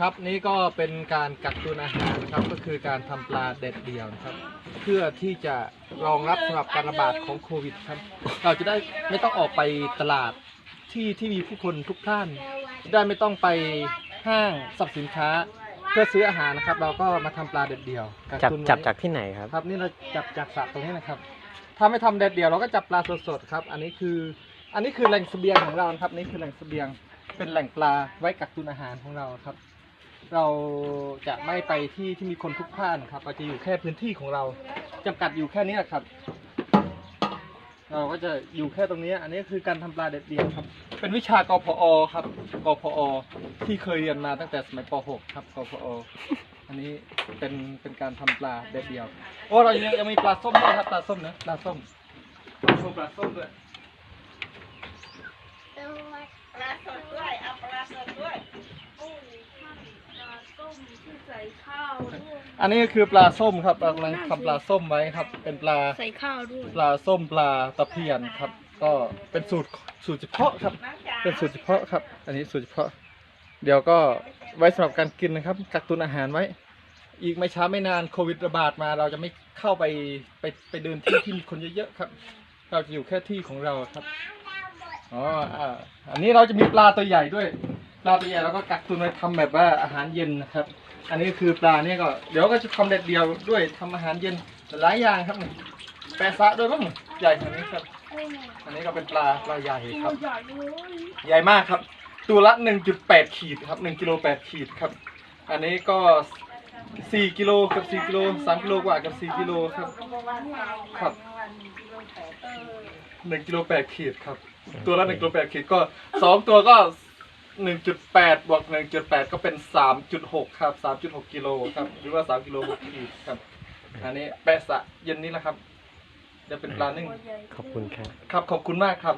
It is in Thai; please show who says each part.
Speaker 1: ครับนี่ก็เป็นการกักตุนอาหารครับก็คือการทำปลาเด็ดเดี่ยวนะครับ เพื่อที่จะรองรับสำหรับการระบาดของโควิดครับ เราจะได้ไม่ต้องออกไปตลาดที่ที่มีผู้คนทุกท่านจะได้ไม่ต้องไปห้างสรรพสินค้า เพื่อซื้ออาหารนะครับ เราก็มาทำปลาเด็ดเดี่ยวกัก
Speaker 2: จับ
Speaker 1: ตุนไว้
Speaker 2: จับจากที่ไหนครับ
Speaker 1: ครับ นี่เราจับจากสระตรงนี้นะครับ ถ้าไม่ทำเด็ดเดี่ยวเราก็จับปลาสดๆครับ อันนี้คืออันนี้คือแหล่งเสบียงของเรานะครับนี่คือแหล่งเสบียงเป็นแหล่งปลาไว้กักตุนอาหารของเราครับ เราจะไม่ไปที่ที่มีคนพลุกพล่านครับเราจะอยู่แค่พื้นที่ของเราจำกัดอยู่แค่นี้แหละครับ เราก็จะอยู่แค่ตรงนี้ อันนี้คือการทำปลาเด็ดเดี่ยวครับ เป็นวิชากพอครับกพอที่เคยเรียนมาตั้งแต่สมัยป .6 ครับกพออันนี้เป็นเป็นการทำปลาเด็ดเดี่ยว โอ้เรายังยังมีปลาส้มด้วยครับปลาส้มนะปลาส้มโชว์ปลาส้มด้วยา
Speaker 3: สดด้วย เอาปลาสดด้วย
Speaker 1: อันนี้ก็คือปลาส้มครับเรากำลังทำปลาส้มไว้ครับ เป็นปลา
Speaker 4: ใส่ข้าวด้วย
Speaker 1: ปลาส้มปลาตะเพียนครับ ก็เป็นสูตรสูตรเฉพาะครับ
Speaker 3: น้ำจ๋า
Speaker 1: เป็นสูตรเฉพาะครับ อันนี้สูตรเฉพาะ เดี๋ยวก็ไว้สำหรับการกินนะครับ กักตุนอาหารไว้ อีกไม่ช้าไม่นานโควิดระบาดมา เราจะไม่เข้าไปไปไปเดินที่ที่มีคนเยอะๆครับ เราจะอยู่แค่ที่ของเราครับอ๋ออ่าอันนี้เราจะมีปลาตัวใหญ่ด้วย ปลาตัวใหญ่เราก็กักตุนไว้ทำแบบว่าอาหารเย็นนะครับ อันนี้คือปลาเนี่ยก็เดี๋ยวก็จะทำเด็ดเดียวด้วยทำอาหารเย็นหลายอย่างครับนี่แปะซะด้วยมั้งใหญ่ขนาดนี้ครับ อันนี้ก็เป็นปลาปลาใหญ่ครับ ใหญ่มากครับ ตัวละ 1.8 ขีดครับ1กิโล8ขีดครับ อันนี้ก็ 4กิโลกับ4กิโล3กิโลกว่ากับ4กิโลครับครับ1กิโล8ขีดครับ ตัวละ1กิโล8ขีดก็ 2 ตัวก็ 1.8บวก1.8ก็เป็น3.6ครับ3.6กิโลครับหรือว่า3กิโล6ขีดครับ อันนี้แปะสะเย็นนี้แหละครับ จะเป็นปลานึ่ง
Speaker 2: ขอบคุณครับ
Speaker 1: ครับขอบคุณมากครับ